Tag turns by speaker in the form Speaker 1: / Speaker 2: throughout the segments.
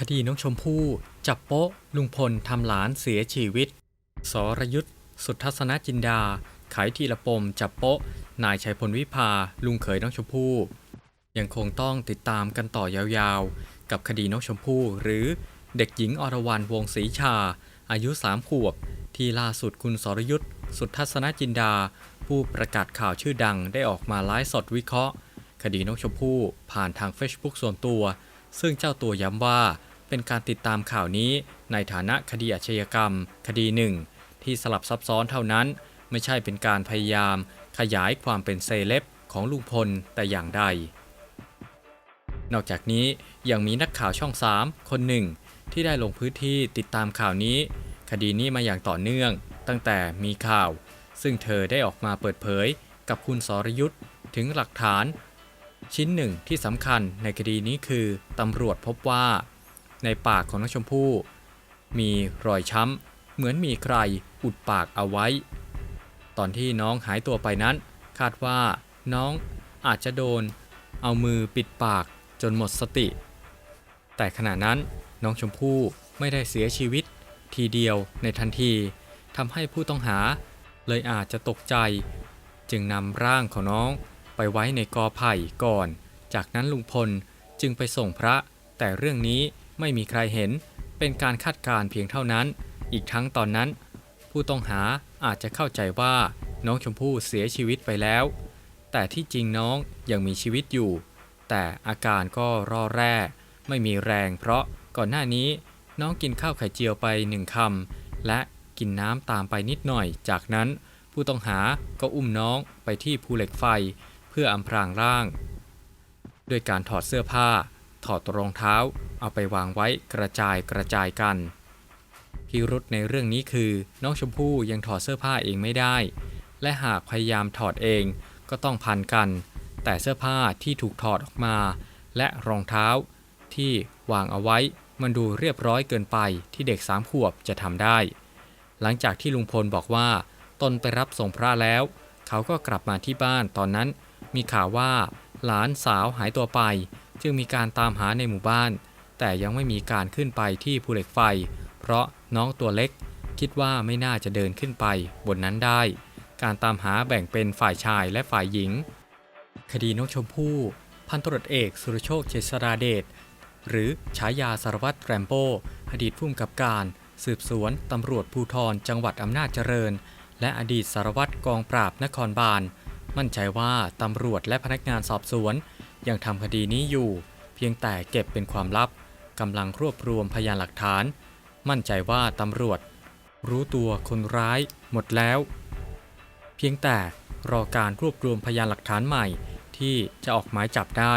Speaker 1: คดีน้องชมพู่ จับโป๊ะ ลุงพลทำหลานเสียชีวิต สรยุทธสุทัศนจินดา ไขทีละปม จับโป๊ะ นายชัยพลวิภา ลุงเขยน้องชมพู่ ยังคงต้องติดตามกันต่อยาวๆ กับคดีน้องชมพู่หรือเด็กหญิงอรวรรณวงศรีชา อายุสามขวบ ที่ล่าสุดคุณสรยุทธสุทัศนจินดา ผู้ประกาศข่าวชื่อดังได้ออกมาไลฟ์สดวิเคราะห์ คดีน้องชมพู่ผ่านทาง Facebook ส่วนตัวซึ่งเจ้าตัวย้ำว่า เป็นการติดตามข่าวนี้ในฐานะคดีอาชญากรรม คดีหนึ่ง ที่สลับซับซ้อนเท่านั้น ไม่ใช่เป็นการพยายาม ขยายความเป็นเซเลบของลุงพลแต่อย่างใด นอกจากนี้ยังมีนักข่าวช่อง 3 คนหนึ่ง ที่ได้ลงพื้นที่ติดตามข่าวนี้ คดีนี้มาอย่างต่อเนื่อง ตั้งแต่มีข่าว ซึ่งเธอได้ออกมาเปิดเผย กับคุณสรยุทธ์ถึงหลักฐาน ชิ้นหนึ่งที่สำคัญในคดีนี้คือตำรวจพบว่า ในปากของน้องชมพู่ มีรอยช้ำ เหมือนมีใครอุดปากเอาไว้ ตอนที่น้องหายตัวไปนั้น คาดว่าน้องอาจจะโดน เอามือปิดปากจนหมดสติ แต่ขณะนั้นน้องชมพู่ไม่ได้เสียชีวิตทีเดียวในทันทีทำให้ผู้ต้องหา เลยอาจจะตกใจ จึงนำร่างของน้องไปไว้ในกอไผ่ก่อน จากนั้นลุงพลจึงไปส่งพระ แต่เรื่องนี้ ไม่มีใครเห็น เป็นการคาดการณ์เพียงเท่านั้น อีกทั้งตอนนั้น ผู้ต้องหาอาจจะเข้าใจว่าน้องชมพู่เสียชีวิตไปแล้ว แต่ที่จริงน้องยังมีชีวิตอยู่ แต่อาการก็ร่อแร่ ไม่มีแรง เพราะก่อนหน้านี้น้องกินข้าวไข่เจียวไปหนึ่งคำและกินน้ำตามไปนิดหน่อย จากนั้นผู้ต้องหาก็อุ้มน้องไปที่ภูเหล็กไฟเพื่ออำพรางร่าง ด้วยการถอดเสื้อผ้า ถอดรองเท้า เอาไปวางไว้กระจายกระจายกัน พิรุษในเรื่องนี้คือ น้องชมพู่ยังถอดเสื้อผ้าเองไม่ได้ และหากพยายามถอดเองก็ต้องพันกัน แต่เสื้อผ้าที่ถูกถอดออกมา และรองเท้า ที่วางเอาไว้มันดูเรียบร้อยเกินไปที่เด็กสามขวบจะทำได้ หลังจากที่ลุงพลบอกว่า ตนไปรับส่งพระแล้ว เขาก็กลับมาที่บ้านตอนนั้น มีข่าวว่า หลานสาวหายตัวไป จึงมีการตามหาในหมู่บ้าน แต่ยังไม่มีการขึ้นไปที่ภูเหล็กไฟ เพราะน้องตัวเล็ก คิดว่าไม่น่าจะเดินขึ้นไปบนนั้นได้ การตามหาแบ่งเป็นฝ่ายชายและฝ่ายหญิง คดีน้องชมพู่ พันตรวจเอกสุรโชคเจษราเดชหรือฉายาสารวัตรแรมโบ้อดีตผู้กำกับการสืบสวนตำรวจภูธรจังหวัดอำนาจเจริญ และอดีตสารวัตรกองปราบนครบาล มั่นใจว่าตำรวจและพนักงานสอบสวน ยังทำคดีนี้อยู่ เพียงแต่เก็บเป็นความลับ กำลังรวบรวมพยานหลักฐาน มั่นใจว่าตำรวจ รู้ตัวคนร้ายหมดแล้ว เพียงแต่รอการรวบรวมพยานหลักฐานใหม่ที่จะออกหมายจับได้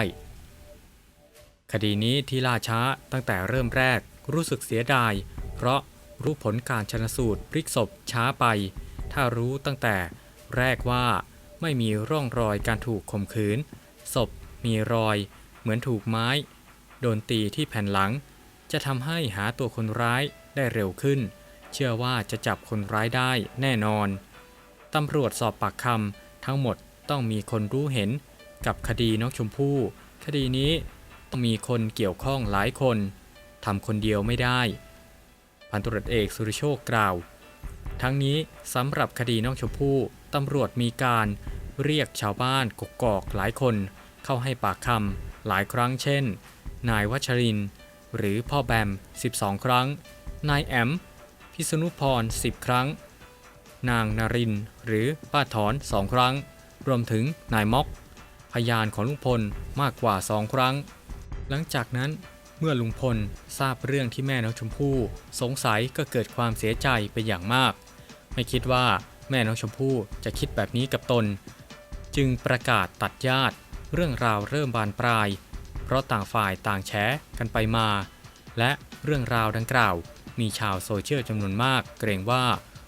Speaker 1: คดีนี้ที่ล่าช้าตั้งแต่เริ่มแรกรู้สึกเสียดาย เพราะรู้ผลการชนสูตรพลิกศพช้าไป ถ้ารู้ตั้งแต่แรกว่าไม่มีร่องรอยการถูกข่มขืน ศพมีรอย เหมือนถูกไม้ โดนตีที่แผ่นหลัง จะทำให้หาตัวคนร้ายได้เร็วขึ้น เชื่อว่าจะจับคนร้ายได้แน่นอน ตำรวจสอบปากคำทั้งหมดต้องมีคนรู้เห็นกับคดีน้องชมพู่ คดีนี้ต้องมีคนเกี่ยวข้องหลายคนทำคนเดียวไม่ได้ พันตรวจเอกสุริโชคกล่าว ทั้งนี้สำหรับคดีน้องชมพู่ตำรวจมีการเรียกชาวบ้านกกอกหลายคน เข้าให้ปากคำหลายครั้งเช่น นายวัชริน หรือพ่อแบม 12 ครั้ง นายแอม พิษณุพร 10 ครั้ง นางนาริน หรือป้าถอนสองครั้ง รวมถึงนายม็อก พยานของลุงพลมากกว่าสองครั้ง หลังจากนั้นเมื่อลุงพลทราบเรื่องที่แม่น้องชมพู่ สงสัยก็เกิดความเสียใจเป็นอย่างมาก ไม่คิดว่าแม่น้องชมพู่จะคิดแบบนี้กับตน จึงประกาศตัดญาติ เรื่องราวเริ่มบานปลาย ราะต่างฝ่ายต่างแชกันไปมา และเรื่องราวดังกล่าว มีชาวโซเชียลจำนวนมาก เกรงว่า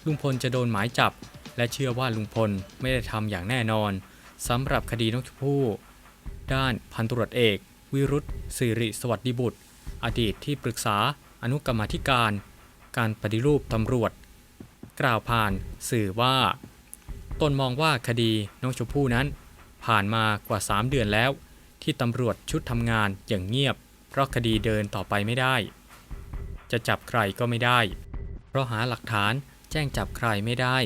Speaker 1: ลุงพลจะโดนหมายจับ และเชื่อว่าลุงพลไม่ได้ทำอย่างแน่นอนสำหรับคดีน้องชมพู่ ด้านพันตรวจเอก วิรุธสิริสวัสดิบุตร อดีตที่ปรึกษาอนุกรรมธิการ การปฏิรูปตำรวจ กล่าวผ่านสื่อว่าตนมองว่าคดีน้องชมพู่นั้น ผ่านมากว่า 3 เดือนแล้ว ที่ตำรวจชุดทำงานอย่างเงียบ เพราะคดีเดินต่อไปไม่ได้ จะจับใครก็ไม่ได้ เพราะหาหลักฐานแจ้งจับใครไม่ได้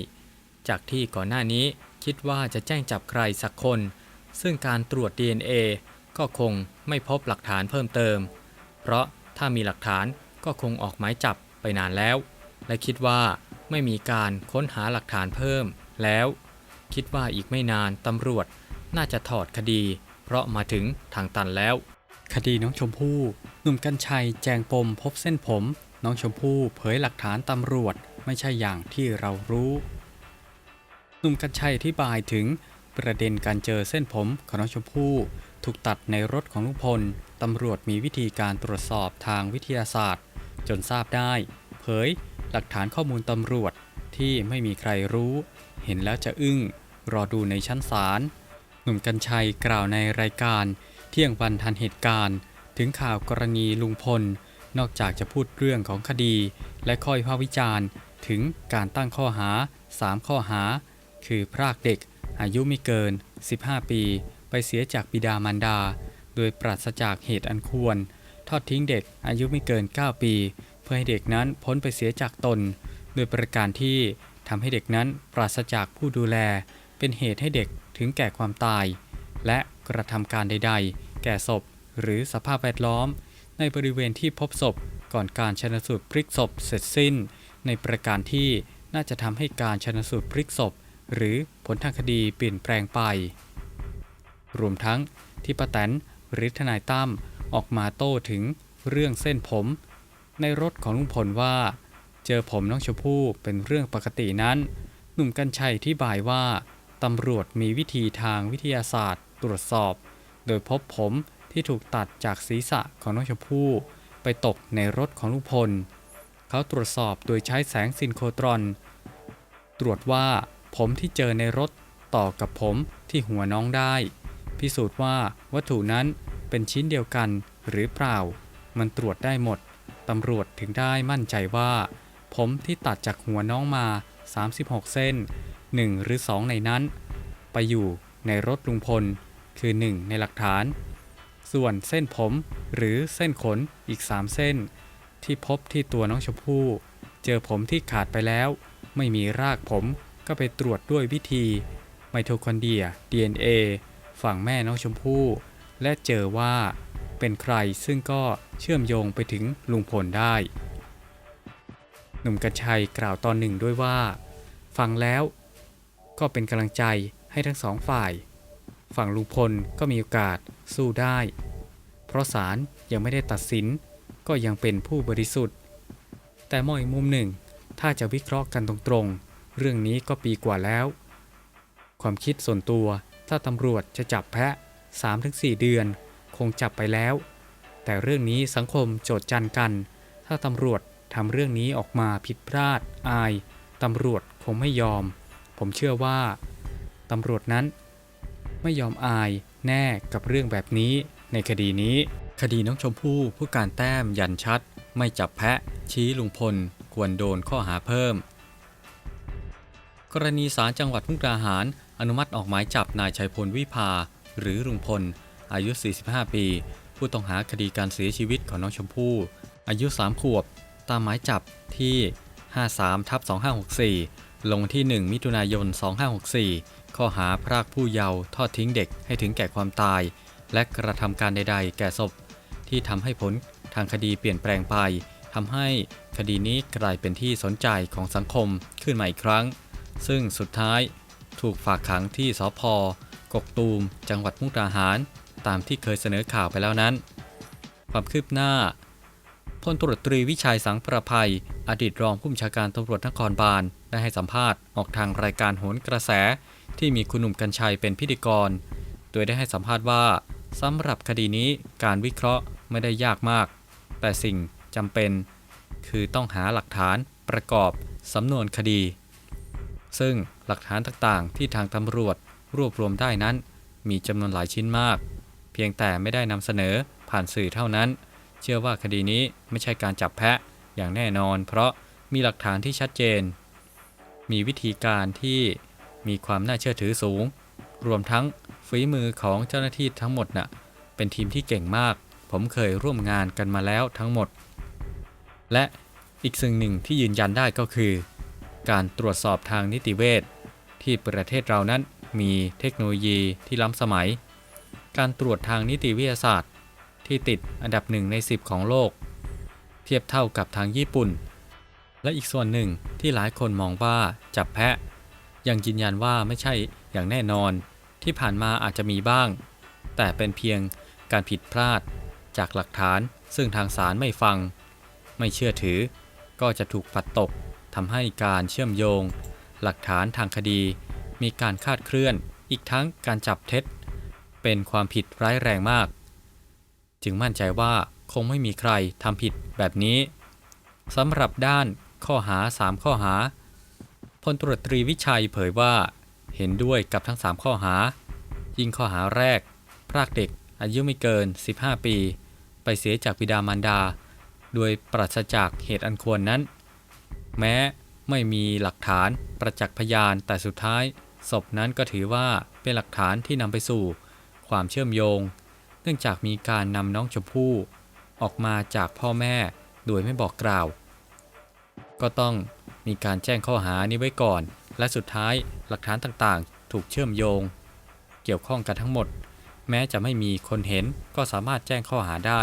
Speaker 1: จากที่ก่อนหน้านี้คิดว่าจะแจ้งจับใครสักคน ซึ่งการตรวจ DNA ก็คงไม่พบหลักฐานเพิ่มเติม เพราะถ้ามีหลักฐานก็คงออกหมายจับไปนานแล้ว และคิดว่าไม่มีการค้นหาหลักฐานเพิ่มแล้ว คิดว่าอีกไม่นานตำรวจน่าจะถอดคดี เพราะมาถึงทางตันแล้ว คดีน้องชมพู่หนุ่มกัญชัยแจงปมพบเส้นผม น้องชมพู่เผยหลักฐานตำรวจไม่ใช่อย่างที่เรารู้หนุ่มกัญชัยอธิบายถึงประเด็นการเจอเส้นผมของน้องชมพู่ ถูกตัดในรถของลุงพลตำรวจมีวิธีการตรวจสอบทางวิทยาศาสตร์ จนทราบได้ เผย หลักฐานข้อมูลตำรวจที่ไม่มีใครรู้ เห็นแล้วจะอึ้ง รอดูในชั้นศาล นุ่มกัญชัยกล่าวในรายการ เที่ยงวันทันเหตุการณ์ ถึงข่าวกรณีลุงพล นอกจากจะพูดเรื่องของคดี และข้อวิพาวิจารณ์ ถึงการตั้งข้อหา 3 ข้อหา คือพรากเด็ก อายุไม่เกิน 15 ปี ไปเสียจากบิดามารดา โดยปราศจากเหตุอันควร ทอดทิ้งเด็กอายุไม่เกิน 9 ปี เพื่อให้เด็กนั้นพ้นไปเสียจากตน โดยประการที่ทำให้เด็กนั้นปราศจากผู้ดูแล เป็นเหตุให้เด็กถึงแก่ความตาย และกระทำการใด ๆ แก่ศพ หรือสภาพแวดล้อม ในบริเวณที่พบศพก่อนการชนสูตรพลิกศพเสร็จสิ้น ในประการที่น่าจะทำให้การชนสูตรพลิกศพ หรือผลทางคดีเปลี่ยนแปลงไป รวมทั้งที่ป้าแตนหรือทนายตั้มออกมาโต้ถึงเรื่องเส้นผม ในรถของลุงพลว่า เจอผมน้องชมพู่เป็นเรื่องปกตินั้น หนุ่มกัญชัยที่บายว่า ตำรวจมีวิธีทางวิทยาศาสตร์ ตรวจสอบ โดยพบผมที่ถูกตัดจากศีรษะของน้องชมพู่ไปตกในรถของลุงพล เขาตรวจสอบโดยใช้แสงซินโครตรอน ตรวจว่าผมที่เจอในรถต่อกับผมที่หัวน้องได้ พิสูจน์ว่าวัตถุนั้นเป็นชิ้นเดียวกันหรือเปล่า มันตรวจได้หมด ตำรวจถึงได้มั่นใจว่า ผมที่ตัดจากหัวน้องมา 36 เส้น 1หรือ2ในนั้น ไปอยู่ในรถลุงพล คือ1ในหลักฐาน ส่วนเส้นผมหรือเส้นขนอีก3เส้น ที่พบที่ตัวน้องชมพู่ เจอผมที่ขาดไปแล้ว ไม่มีรากผมก็ไปตรวจด้วยวิธีไมโทคอนเดรีย DNA ฝั่งแม่น้องชมพู่ และเจอว่าเป็นใครซึ่งก็เชื่อมโยงไปถึงลุงพลได้ หนุ่มกัญชัยกล่าวตอนหนึ่งด้วยว่า ฟังแล้ว ก็เป็นกำลังใจให้ทั้งสองฝ่าย ฝั่งลุงพลก็มีโอกาสสู้ได้ เพราะศาลยังไม่ได้ตัดสิน ก็ยังเป็นผู้บริสุทธิ์ แต่มองอีกมุมหนึ่ง ถ้าจะวิเคราะห์กันตรงๆ เรื่องนี้ก็ปีกว่าแล้ว ความคิดส่วนตัวถ้าตำรวจจะจับแพะ 3-4 เดือน คงจับไปแล้ว แต่เรื่องนี้สังคมโจทจันกัน ถ้าตำรวจทำเรื่องนี้ออกมาผิดพลาดอาย ตำรวจคงไม่ยอม ผมเชื่อว่าตำรวจนั้น ไม่ยอมอายแน่กับเรื่องแบบนี้ในคดีนี้ คดีน้องชมพู่ผู้การแต้มยันชัด ไม่จับแพะ ชี้ลุงพล ควรโดนข้อหาเพิ่ม กรณีศาลจังหวัดมุกดาหาร อนุมัติออกหมายจับนายชัยพลวิภา หรือลุงพล อายุ 45 ปี ผู้ต้องหาคดีการเสียชีวิตของน้องชมพู่ อายุ 3 ขวบ ตามหมายจับที่ 53ทับ2564 ลงวันที่ 1 มิถุนายน 2564 ข้อหาพรากผู้เยาว์ทอดทิ้งเด็กให้ถึงแก่ความตาย และกระทำการใดๆ แก่ศพ ที่ทำให้ผลทางคดีเปลี่ยนแปลงไปทำให้คดีนี้กลายเป็นที่สนใจของสังคมขึ้นมาอีกครั้ง ซึ่งสุดท้ายถูกฝากขังที่สพกกตูม จังหวัดมุกดาหาร ตามที่เคยเสนอข่าวไปแล้วนั้น ความคืบหน้า พลตรวจตรีวิชัยสังประภัย อดีตรองผู้บัญชาการตำรวจนครบาล ได้ให้สัมภาษณ์ออกทางรายการโหนกระแส ที่มีคุณหนุ่มกัญชัยเป็นพิธีกร โดยได้ให้สัมภาษณ์ว่าสำหรับคดีนี้การวิเคราะห์ไม่ได้ยากมาก แต่สิ่งจำเป็น คือต้องหาหลักฐานประกอบสำนวนคดี ซึ่งหลักฐานต่างๆ ที่ทางตำรวจรวบรวมได้นั้น มีจำนวนหลายชิ้นมาก เพียงแต่ไม่ได้นำเสนอผ่านสื่อเท่านั้น เชื่อว่าคดีนี้ไม่ใช่การจับแพะอย่างแน่นอน เพราะมีหลักฐานที่ชัดเจน มีวิธีการที่มีความน่าเชื่อถือสูง รวมทั้งฝีมือของเจ้าหน้าที่ทั้งหมดน่ะเป็นทีมที่เก่งมาก ผมเคยร่วมงานกันมาแล้วทั้งหมด และอีกสิ่งหนึ่งที่ยืนยันได้ก็คือ การตรวจสอบทางนิติเวชที่ประเทศเรานั้นมีเทคโนโลยีที่ล้ำสมัย การตรวจทางนิติวิทยาศาสตร์ ที่ติดอันดับหนึ่งใน 10 ของโลก เทียบเท่ากับทางญี่ปุ่น และอีกส่วนหนึ่งที่หลายคนมองว่าจับแพะ ยังยืนยันว่าไม่ใช่อย่างแน่นอน ที่ผ่านมาอาจจะมีบ้าง แต่เป็นเพียงการผิดพลาดจากหลักฐานซึ่งทางศาลไม่ฟัง ไม่เชื่อถือ ก็จะถูกปัดตกทำให้การเชื่อมโยง หลักฐานทางคดี มีการคาดเคลื่อน อีกทั้งการจับเท็จ เป็นความผิดร้ายแรงมาก จึงมั่นใจว่าคงไม่มีใครทำผิดแบบนี้สำหรับด้านข้อหา 3 ข้อหาพลตรวจตรีวิชัยเผยว่า เห็นด้วยกับทั้ง 3 ข้อหา ยิ่งข้อหาแรก พรากเด็กอายุไม่เกิน 15 ปี ไปเสียจากบิดามารดา โดยปราศจากเหตุอันควรนั้น แม้ไม่มีหลักฐานประจักษ์พยานแต่สุดท้ายศพนั้นก็ถือว่าเป็นหลักฐานที่นำไปสู่ ความเชื่อมโยง เนื่องจากมีการนำน้องชมพู่ออกมาจากพ่อแม่โดยไม่บอกกล่าว ก็ต้องมีการแจ้งข้อหานี้ไว้ก่อน และสุดท้ายหลักฐานต่างๆ ถูกเชื่อมโยง เกี่ยวข้องกันทั้งหมด แม้จะไม่มีคนเห็นก็สามารถแจ้งข้อหาได้